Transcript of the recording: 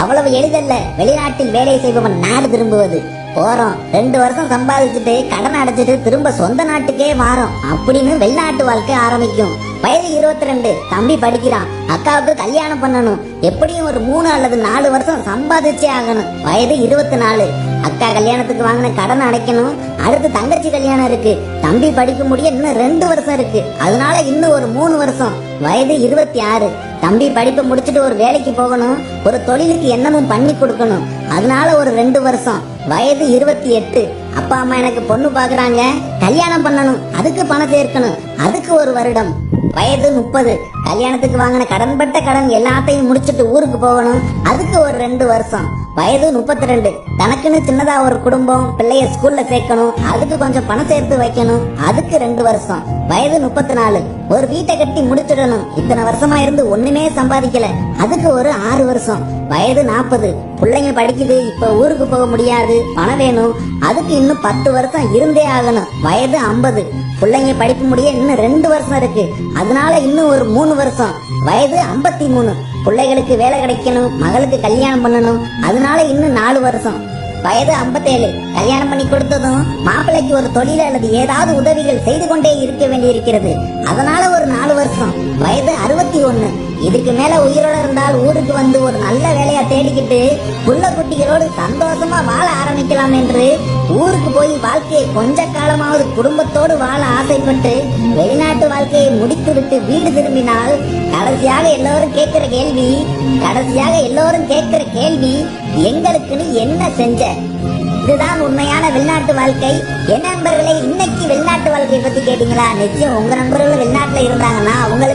அவ்வளவு எளிதல்ல. வெளிநாட்டில் வேலை செய்பவன் நாடு திரும்புவது. போறோம். ரெண்டு வருஷம் சம்பாதிச்சுட்டு கடன் அடைச்சிட்டு திரும்ப சொந்த நாட்டுக்கே மாறும் அப்படின்னு வெளிநாட்டு வாழ்க்கை ஆரம்பிக்கும். வயது இருபத்தி ரெண்டு தம்பி படிக்கிறான். அக்காவுக்கு கல்யாணம் பண்ணணும். எப்படியும் ஒரு மூணு அல்லது நாலு வருஷம் சம்பாதிச்சே ஆகணும். வயது இருபத்தி நாலு அக்கா கல்யாணத்துக்கு வாங்கின கடன் அடைக்கணும். அடுத்து தங்கச்சி கல்யாணம் இருக்கு. தம்பி படிக்க முடிய இன்னும் ரெண்டு வருஷம் இருக்கு. அதனால இன்னும் ஒரு மூணு வருஷம். வயது இருபத்தி ஆறு தம்பி படிப்பு முடிச்சுட்டு ஒரு வேலைக்கு போகணும். ஒரு தொழிலுக்கு என்னமும் பண்ணி கொடுக்கணும். அதனால ஒரு ரெண்டு வருஷம். வயது இருபத்தி எட்டு அப்பா அம்மா எனக்கு பொண்ணு பாக்குறாங்க. கல்யாணம் பண்ணணும். அதுக்கு பணம் சேர்க்கணும். அதுக்கு ஒரு வருடம். வயது முப்பது. கல்யாணத்துக்கு வாங்கின கடன்பட்ட கடன் எல்லாத்தையும் முடிச்சிட்டு ஊருக்கு போகணும். அதுக்கு ஒரு ரெண்டு வருஷம். வயது முப்பத்தி ரெண்டு தனக்குன்னு சின்னதா ஒரு குடும்பம் பிள்ளைய ஸ்கூல்ல சேர்க்கணும் அதுக்கு கொஞ்சம் பணம் சேர்த்து வைக்கணும். அதுக்கு ரெண்டு வருஷம். வயது முப்பத்தி நாலு ஒரு வீட்டை கட்டி முடிச்சிடணும். இத்தனை வருஷமா இருந்து ஒண்ணுமே சம்பாதிக்கல. அதுக்கு ஒரு ஆறு வருஷம். வயது நாற்பது பிள்ளைங்க படிக்குது இப்ப ஊருக்கு போக முடியாது பணம் வேணும். அதுக்கு இன்னும் பத்து வருஷம் இருந்தே ஆகணும். வயது ஐம்பது. பிள்ளைங்க படிப்பு முடிய இன்னும் ரெண்டு வருஷம் இருக்கு. அதனால இன்னும் ஒரு மூணு வருஷம். வயது ஐம்பத்தி மூணு. பிள்ளைகளுக்கு வேலை கிடைக்கணும் மகளுக்கு கல்யாணம் பண்ணணும். அதனால இன்னும் நாலு வருஷம். வயது 57 கல்யாணம் பண்ணி கொடுத்ததும் மாப்பிள்ளைக்கு ஒரு தொழில் அல்லது ஏதாவது உதவிகள் செய்து கொண்டே இருக்க வேண்டியிருக்கிறது. அதனால ஒரு நாலு வருஷம். வயது அறுபத்தி ஒன்னு இதுக்கு மேல உயிரோட இருந்தால் ஊருக்கு வந்து ஒரு நல்ல வேலையா தேடிக்கிட்டு புள்ள குட்டிகளோடு சந்தோஷமா வாழ ஆரம்பிக்கலாம் என்று ஊருக்கு போய் வாழ்க்கையை கொஞ்ச காலமாவது குடும்பத்தோடு வாழ ஆசைப்பட்டு வெளிநாட்டு வாழ்க்கையை முடித்துவிட்டு வீடு திரும்பினால் கடைசியாக எல்லோரும் கேட்கிற கேள்வி கடைசியாக எல்லோரும் கேட்கிற கேள்வி எங்களுக்குன்னு என்ன செஞ்ச? இதுதான் உண்மையான வெளிநாட்டு வாழ்க்கை. என் நண்பர்களே இன்னைக்கு வெளிநாட்டு வாழ்க்கையை பத்தி கேட்டீங்களா? நிச்சயம் உங்க நண்பர்கள் வெளிநாட்டுல இருந்தாங்கன்னா அவங்களுக்கு